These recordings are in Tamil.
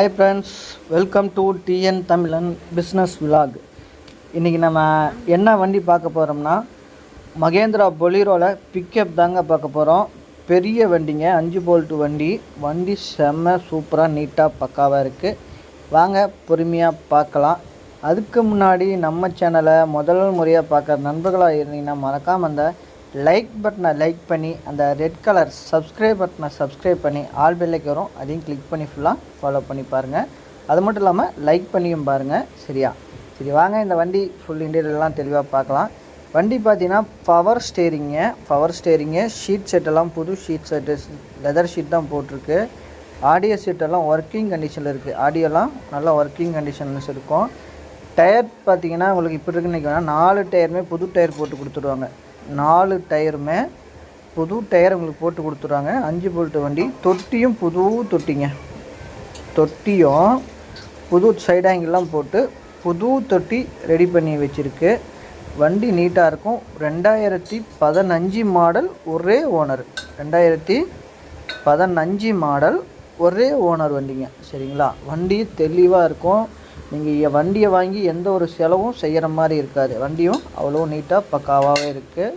Hi friends welcome to TN Tamizhan business vlog இன்றைக்கி நம்ம என்ன வண்டி பார்க்க போகிறோம்னா மகேந்திரா பொலிரோவில் பிக்கப் தாங்க பார்க்க போகிறோம் பெரிய வண்டிங்க அஞ்சு போல்ட்டு வண்டி. வண்டி செம்ம சூப்பராக நீட்டாக பக்காவாக இருக்குது வாங்க பொறுமையாக பார்க்கலாம். அதுக்கு முன்னாடி நம்ம சேனலை முதல் முறையாக பார்க்குற நண்பர்களாக இருந்தீங்கன்னா மறக்காமல் அந்த லைக் பட்டனை லைக் பண்ணி அந்த ரெட் கலர் சப்ஸ்கிரைப் பட்டனை சப்ஸ்கிரைப் பண்ணி ஆல் பெல்லைக்கு வரும். அதையும் கிளிக் பண்ணி ஃபுல்லாக ஃபாலோ பண்ணி பாருங்கள் அது மட்டும் இல்லாமல் லைக் பண்ணியும் பாருங்கள் சரியா? சரி வாங்க இந்த வண்டி ஃபுல் இன்டீரியர்லாம் தெளிவாக பார்க்கலாம். வண்டி பார்த்தீங்கன்னா பவர் ஸ்டேரிங்க பவர் ஸ்டேரிங்கு ஷீட் செட்டெல்லாம் புது ஷீட் செட்டு லெதர் ஷீட் தான் போட்டிருக்கு. ஆடியோ சீட்டெல்லாம் ஒர்க்கிங் கண்டிஷனில் இருக்குது ஆடியோலாம் நல்லா ஒர்க்கிங் கண்டிஷன்ஸ் இருக்கும். டயர் பார்த்தீங்கன்னா உங்களுக்கு இப்படி இருக்குன்னு நினைக்கிறேன் நாலு டயருமே புது டயர் போட்டு கொடுத்துருவாங்க நாலு டயருமே புது டயர் உங்களுக்கு போட்டு கொடுத்துட்றாங்க. அஞ்சு போல்ட்டு வண்டி. தொட்டியும் புது தொட்டிங்க. தொட்டியும் புது சைட் ஆங்கிள்லாம் போட்டு புது தொட்டி ரெடி பண்ணி வச்சுருக்கு. வண்டி நீட்டாக இருக்கும். ரெண்டாயிரத்தி பதினஞ்சு மாடல் ஒரே ஓனர் ரெண்டாயிரத்தி பதினஞ்சு மாடல் ஒரே ஓனர் வண்டிங்க. சரிங்களா? வண்டி தெளிவாக இருக்கும். நீங்கள் வண்டியை வாங்கி எந்த ஒரு செலவும் செய்கிற மாதிரி இருக்காது. வண்டியும் அவ்வளோ நீட்டாக பக்காவாகவே இருக்குது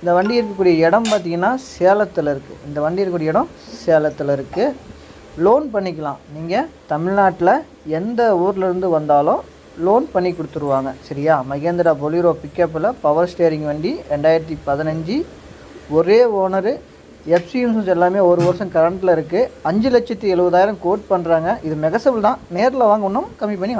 இந்த வண்டி இருக்கக்கூடிய இடம் பார்த்தீங்கன்னா சேலத்தில் இருக்குது இந்த வண்டி இருக்கக்கூடிய இடம் சேலத்தில் இருக்குது லோன் பண்ணிக்கலாம். நீங்கள் தமிழ்நாட்டில் எந்த ஊர்லேருந்து வந்தாலும் லோன் பண்ணி கொடுத்துருவாங்க. சரியா? மகேந்திரா பொலிரோ பிக்கப்பில் பவர் ஸ்டேரிங் வண்டி ரெண்டாயிரத்தி பதினஞ்சு. ஒரே ஓனரு எஃப்சி இன்சூரன்ஸ் எல்லாமே ஒரு வருஷம் கரண்ட்டில் இருக்குது அஞ்சு லட்சத்தி எழுபதாயிரம் கோட் பண்ணுறாங்க இது மெகசபிள் தான். நேரில் வாங்க இன்னும் கம்மி பண்ணி